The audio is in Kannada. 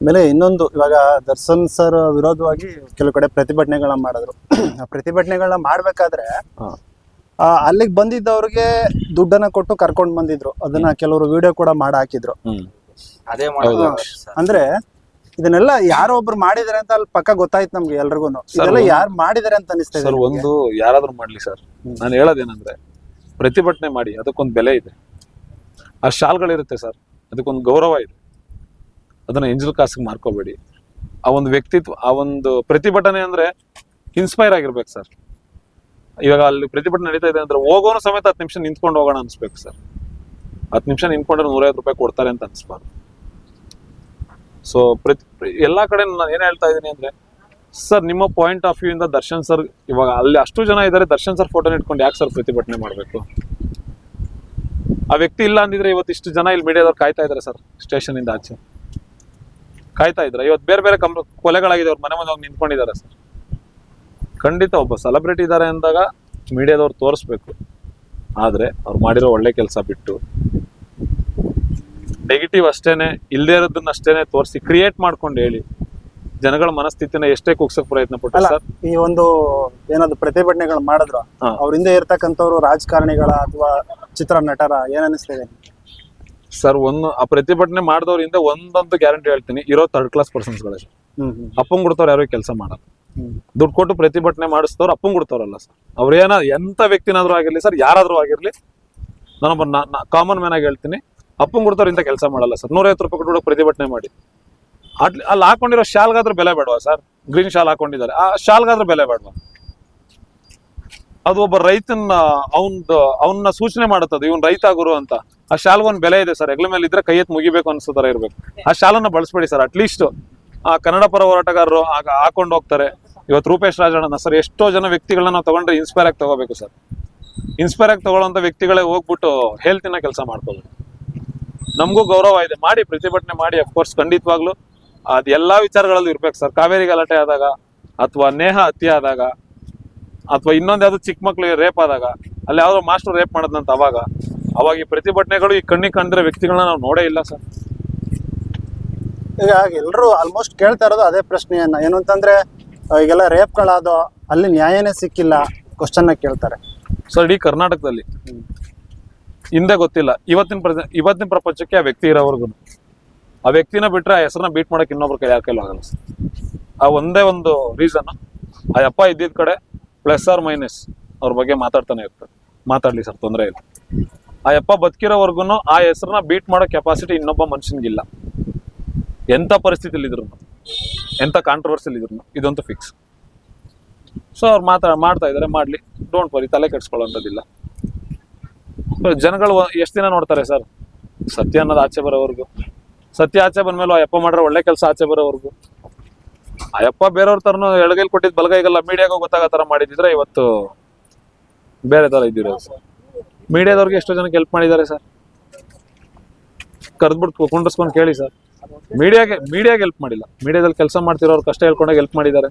ಆಮೇಲೆ ಇನ್ನೊಂದು ಇವಾಗ ದರ್ಶನ್ ಸರ್ ವಿರೋಧವಾಗಿ ಕೆಲವು ಕಡೆ ಪ್ರತಿಭಟನೆಗಳನ್ನ ಮಾಡಿದ್ರು. ಆ ಪ್ರತಿಭಟನೆಗಳನ್ನ ಮಾಡ್ಬೇಕಾದ್ರೆ ಆ, ಅಲ್ಲಿಗೆ ಬಂದಿದ್ದವ್ರಿಗೆ ದುಡ್ಡನ್ನ ಕೊಟ್ಟು ಕರ್ಕೊಂಡ್ ಬಂದಿದ್ರು. ಅದನ್ನ ಕೆಲವರು ವಿಡಿಯೋ ಕೂಡ ಮಾಡಿ ಹಾಕಿದ್ರು ಅದೇ ಮಾಡೋದು ಅಂದ್ರೆ ಇದನ್ನೆಲ್ಲ ಯಾರೋ ಒಬ್ರು ಮಾಡಿದಾರೆ ಅಂತ ಅಲ್ಲಿ ಪಕ್ಕ ಗೊತ್ತಾಯ್ತು ನಮ್ಗೆ ಎಲ್ರಿಗೂ. ಇದೆಲ್ಲ ಯಾರು ಮಾಡಿದಾರೆ ಅಂತ ಅನಿಸ್ತಾ ಇದೆ ಸರ್ ಒಂದು ಯಾರಾದ್ರೂ ಮಾಡ್ಲಿ ಸರ್. ನಾನು ಹೇಳೋದೇನಂದ್ರೆ ಪ್ರತಿಭಟನೆ ಮಾಡಿ ಅದಕ್ಕೊಂದು ಬೆಲೆ ಇದೆ. ಆ ಶಾಲ್ಗಳಿರುತ್ತೆ ಸರ್. ಅದಕ್ಕೊಂದು ಗೌರವ ಇದೆ. ಅದನ್ನ ಎಂಜಲ್ ಕಾಸ್ಗೆ ಮಾರ್ಕೋಬೇಡಿ. ಆ ಒಂದು ವ್ಯಕ್ತಿತ್ವ, ಆ ಒಂದು ಪ್ರತಿಭಟನೆ ಅಂದ್ರೆ ಇನ್ಸ್ಪೈರ್ ಆಗಿರ್ಬೇಕು ಸರ್ ಇವಾಗ ಅಲ್ಲಿ ಪ್ರತಿಭಟನೆ ನಡೀತಾ ಇದೆ ಅಂದ್ರೆ ಹೋಗೋನು ಸಮೇತ ಹತ್ತು ನಿಮಿಷ ನಿಂತ್ಕೊಂಡು ಹೋಗೋಣ ಅನ್ಸ್ಬೇಕು ಸರ್ ಹತ್ತು ನಿಮಿಷ ನಿಂತ್ಕೊಂಡ್ರೆ ನೂರೈವತ್ತು ರೂಪಾಯಿ ಕೊಡ್ತಾರೆ ಅಂತ ಅನ್ಸ್ಬಾರ್ದು. ಸೊ ಪ್ರತಿ ಎಲ್ಲಾ ಕಡೆ ನಾನು ಏನ್ ಹೇಳ್ತಾ ಇದ್ದೀನಿ ಅಂದ್ರೆ ಸರ್ ನಿಮ್ಮ ಪಾಯಿಂಟ್ ಆಫ್ ವ್ಯೂ ಇಂದ ದರ್ಶನ್ ಸರ್ ಇವಾಗ ಅಲ್ಲಿ ಅಷ್ಟು ಜನ ಇದ್ದಾರೆ ದರ್ಶನ್ ಸರ್ ಫೋಟೋನ ಇಟ್ಕೊಂಡು ಯಾಕೆ ಸರ್ ಪ್ರತಿಭಟನೆ ಮಾಡಬೇಕು? ಆ ವ್ಯಕ್ತಿ ಇಲ್ಲ ಅಂದಿದ್ರೆ ಇವತ್ತು ಇಷ್ಟು ಜನ ಇಲ್ಲಿ ಮೀಡಿಯಾದವ್ರು ಕಾಯ್ತಾ ಇದ್ದಾರೆ ಸರ್ ಸ್ಟೇಷನ್ ಇಂದ ಆಚೆ. ಕಾಯ್ತಾ ಇದ್ರ ಇವತ್ತು ಬೇರೆ ಬೇರೆ ಕಂಪ್ ಕೊಲೆಗಳಾಗಿದೆ ಅವ್ರ ಮನೆ ಮುಂದೆ ಹೋಗಿ ನಿಂತ್ಕೊಂಡಿದ್ದಾರೆ ಸರ್. ಖಂಡಿತ ಒಬ್ಬ ಸೆಲೆಬ್ರಿಟಿ ಇದ್ದಾರೆ ಅಂದಾಗ ಮೀಡಿಯಾದವ್ರು ತೋರಿಸ್ಬೇಕು. ಆದ್ರೆ ಅವ್ರು ಮಾಡಿರೋ ಒಳ್ಳೆ ಕೆಲಸ ಬಿಟ್ಟು ನೆಗೆಟಿವ್ ಅಷ್ಟೇನೆ ಇಲ್ಲದೇ ಇರೋದನ್ನ ಅಷ್ಟೇನೆ ತೋರಿಸಿ ಕ್ರಿಯೇಟ್ ಮಾಡ್ಕೊಂಡು ಹೇಳಿ. ಜನಗಳ ಮನಸ್ಥಿತಿನ ಎಷ್ಟೇ ಕುಗ್ಸಕ್ ಪ್ರಯತ್ನ ಪಟ್ಟು ಸರ್. ಈ ಒಂದು ಏನಾದ್ರು ಪ್ರತಿಭಟನೆಗಳು ಮಾಡಿದ್ರು. ಅವ್ರಿಂದ ಇರ್ತಕ್ಕಂಥವ್ರು ರಾಜಕಾರಣಿಗಳ ಅಥವಾ ಚಿತ್ರ ನಟರ ಏನ್ ಅನಿಸ್ತಿದೆ ಸರ್ ಒಂದು ಆ ಪ್ರತಿಭಟನೆ ಮಾಡಿದವ್ರಿಂದ ಒಂದೊಂದು ಗ್ಯಾರಂಟಿ ಹೇಳ್ತೀನಿ ಇರೋ ಥರ್ಡ್ ಕ್ಲಾಸ್ ಸರ್. ಹ್ಮ್ ಹ್ಮ್ ಅಪ್ಪಂಗ್ ಕೊಡ್ತವ್ರು ಯಾರು ಕೆಲಸ ಮಾಡಲ್ಲ. ದುಡ್ಡು ಕೊಟ್ಟು ಪ್ರತಿಭಟನೆ ಮಾಡಿಸ್ತವ್ರು ಅಪ್ಪಂಗ್ ಕೊಡ್ತವ್ರಲ್ಲ ಸರ್. ಅವ್ರೇನ ಎಂತ ವ್ಯಕ್ತಿನಾದ್ರೂ ಆಗಿರ್ಲಿ ಸರ್ ಯಾರಾದ್ರೂ ಆಗಿರ್ಲಿ ನಾನೊಬ್ಬ ಕಾಮನ್ ಮ್ಯಾನ್ ಆಗಿ ಹೇಳ್ತೀನಿ ಅಪ್ಪಂಗ್ ಕೊಡ್ತವ್ರು ಇಂಥ ಕೆಲಸ ಮಾಡಲ್ಲ ಸರ್. ನೂರೈವತ್ತು ರೂಪಾಯಿ ಕೊಟ್ಟು ಪ್ರತಿಭಟನೆ ಮಾಡಿ. ಅಲ್ಲಿ ಹಾಕೊಂಡಿರೋ ಶಾಲ್ಗಾದ್ರೂ ಬೆಲೆ ಬೇಡವಾ ಸರ್? ಗ್ರೀನ್ ಶಾಲ್ ಹಾಕೊಂಡಿದ್ದಾರೆ. ಆ ಶಾಲ್ಗಾದ್ರೂ ಬೆಲೆ ಬೇಡವಾ? ಅದು ಒಬ್ಬ ರೈತನ ಅವನ್ದು, ಅವನ್ನ ಸೂಚನೆ ಮಾಡುತ್ತದೆ, ಇವನ್ ರೈತ ಗುರು ಅಂತ. ಆ ಶಾಲ್ಗೊಂದು ಬೆಲೆ ಇದೆ ಸರ್, ಹೆಗ್ಲ ಮೇಲೆ ಇದ್ರೆ ಕೈ ಎತ್ತು ಮುಗಿಬೇಕು ಅನ್ಸೋ ಇರ್ಬೇಕು. ಆ ಶಾಲನ್ನ ಬಳಸ್ಬೇಡಿ ಸರ್, ಅಟ್ಲೀಸ್ಟ್ ಆ ಕನ್ನಡ ಪರ ಹೋರಾಟಗಾರರು ಆಗ ಹಾಕೊಂಡು ಹೋಗ್ತಾರೆ. ಇವತ್ತು ರೂಪೇಶ್ ರಾಜಣ್ಣ ಸರ್, ಎಷ್ಟೋ ಜನ ವ್ಯಕ್ತಿಗಳನ್ನ ನಾವು ತಗೊಂಡ್ರೆ ಇನ್ಸ್ಪೈರ್ ಆಗಿ ತಗೋಬೇಕು ಸರ್. ಇನ್ಸ್ಪೈರ್ ಆಗಿ ತಗೊಳ್ಳೋಂಥ ವ್ಯಕ್ತಿಗಳೇ ಹೋಗ್ಬಿಟ್ಟು ಹೇಳ್ತಿನ ಕೆಲಸ ಮಾಡ್ಕೋಬೇಕು ನಮಗೂ ಗೌರವ ಇದೆ, ಮಾಡಿ ಪ್ರತಿಭಟನೆ ಮಾಡಿ ಅಫ್ಕೋರ್ಸ್ ಖಂಡಿತವಾಗ್ಲೂ. ಅದು ವಿಚಾರಗಳಲ್ಲೂ ಇರ್ಬೇಕು ಸರ್. ಕಾವೇರಿ ಗಲಾಟೆ ಆದಾಗ ಅಥವಾ ನೇಹ ಹತ್ಯೆ ಆದಾಗ ಅಥವಾ ಇನ್ನೊಂದು ಯಾವ್ದು ಚಿಕ್ಕ ಮಕ್ಳಿಗೆ ರೇಪ್ ಆದಾಗ ಅಲ್ಲಿ ಯಾವ್ದೋ ಮಾಸ್ಟರ್ ರೇಪ್ ಮಾಡದಂತ ಅವಾಗ ಅವಾಗ ಈ ಪ್ರತಿಭಟನೆಗಳು ಈ ಕಣ್ಣಿಗೆ ಕಂಡ್ರೆ ವ್ಯಕ್ತಿಗಳನ್ನ ನಾವು ನೋಡೇ ಇಲ್ಲ ಸರ್. ಈಗ ಎಲ್ಲರೂ ಆಲ್ಮೋಸ್ಟ್ ಕೇಳ್ತಾ ಇರೋದು ಅದೇ ಪ್ರಶ್ನೆಯನ್ನ. ಏನು ಅಂತಂದ್ರೆ ಈಗೆಲ್ಲ ರೇಪ್ಗಳಾದೋ ಅಲ್ಲಿ ನ್ಯಾಯನೇ ಸಿಕ್ಕಿಲ್ಲ ಕ್ವಶನ್ ಕೇಳ್ತಾರೆ. ಸರ್ ಇಡೀ ಕರ್ನಾಟಕದಲ್ಲಿ ಹಿಂದೆ ಗೊತ್ತಿಲ್ಲ. ಇವತ್ತಿನ ಪ್ರ ಇವತ್ತಿನ ಪ್ರಪಂಚಕ್ಕೆ ಆ ವ್ಯಕ್ತಿ ಇರೋವರೆಗೂ ಆ ವ್ಯಕ್ತಿನ ಬಿಟ್ರೆ ಆ ಹೆಸರನ್ನ ಬೀಟ್ ಮಾಡಕ್ಕೆ ಇನ್ನೊಬ್ರ ಕೈ ಯಾರ ಕೈಲೂ ಆಗಲ್ಲ ಸರ್. ಆ ಒಂದೇ ಒಂದು ರೀಸನ್ ಆ ಅಪ್ಪ ಇದ್ದಿದ್ ಕಡೆ ಪ್ಲಸ್ ಆರ್ ಮೈನಸ್ ಅವ್ರ ಬಗ್ಗೆ ಮಾತಾಡ್ತಾನೆ ಇರ್ತಾರೆ. ಮಾತಾಡ್ಲಿ ಸರ್, ತೊಂದರೆ ಇಲ್ಲ. ಆ ಯಪ್ಪ ಬದುಕಿರೋವರೆಗೂ ಆ ಹೆಸರನ್ನ ಬೀಟ್ ಮಾಡೋ ಕೆಪಾಸಿಟಿ ಇನ್ನೊಬ್ಬ ಮನುಷ್ಯನಿಗಿಲ್ಲ. ಎಂಥ ಪರಿಸ್ಥಿತಿಲಿ ಇದ್ರು ಎಂಥ ಕಾಂಟ್ರವರ್ಸಿಲಿ ಇದ್ರು ಇದಂತೂ ಫಿಕ್ಸ್ ಸೊ ಅವ್ರು ಮಾತಾ, ಮಾಡ್ತಾ ಇದ್ದಾರೆ ಮಾಡಲಿ. ಡೋಂಟ್ ವರಿ ತಲೆ ಕೆಡ್ಸ್ಕೊಳ್ಳೋಂಥದ್ದಿಲ್ಲ ಜನಗಳು ಎಷ್ಟು ದಿನ ನೋಡ್ತಾರೆ ಸರ್? ಸತ್ಯ ಅನ್ನೋದು ಆಚೆ ಬರೋವರೆಗೂ. ಸತ್ಯ ಆಚೆ ಬಂದಮೇಲೆ ಆ ಯಪ್ಪ ಮಾಡ್ರೆ ಒಳ್ಳೆ ಕೆಲಸ ಆಚೆ ಬರೋವರೆಗೂ. ಆ ಯಪ್ಪ ಬೇರೆಯವ್ರ ತರನು ಎಳಗೈಲಿ ಕೊಟ್ಟಿದ್ ಬಲಗೈಗೆಲ್ಲ ಮೀಡಿಯಾಗೂ ಗೊತ್ತಾಗೋ ಥರ ಮಾಡಿದ್ರೆ ಇವತ್ತು ಬೇರೆ ತರ ಇದ್ದಿರೋದು ಸರ್? ಮೀಡಿಯಾದವ್ರಿಗೆ ಎಷ್ಟೋ ಜನಕ್ಕೆ ಹೆಲ್ಪ್ ಮಾಡಿದ್ದಾರೆ ಸರ್. ಕರೆದ್ಬಿಟ್ಟು ಕುಂಡ್ರಸ್ಕೊಂಡು ಕೇಳಿ ಸರ್. ಮೀಡಿಯಾಗೆ ಮೀಡಿಯಾಗೆ ಹೆಲ್ಪ್ ಮಾಡಿಲ್ಲ. ಮೀಡಿಯಾದಲ್ಲಿ ಕೆಲಸ ಮಾಡ್ತಿರೋರು ಕಷ್ಟ ಹೇಳ್ಕೊಂಡಾಗ ಹೆಲ್ಪ್ ಮಾಡಿದ್ದಾರೆ.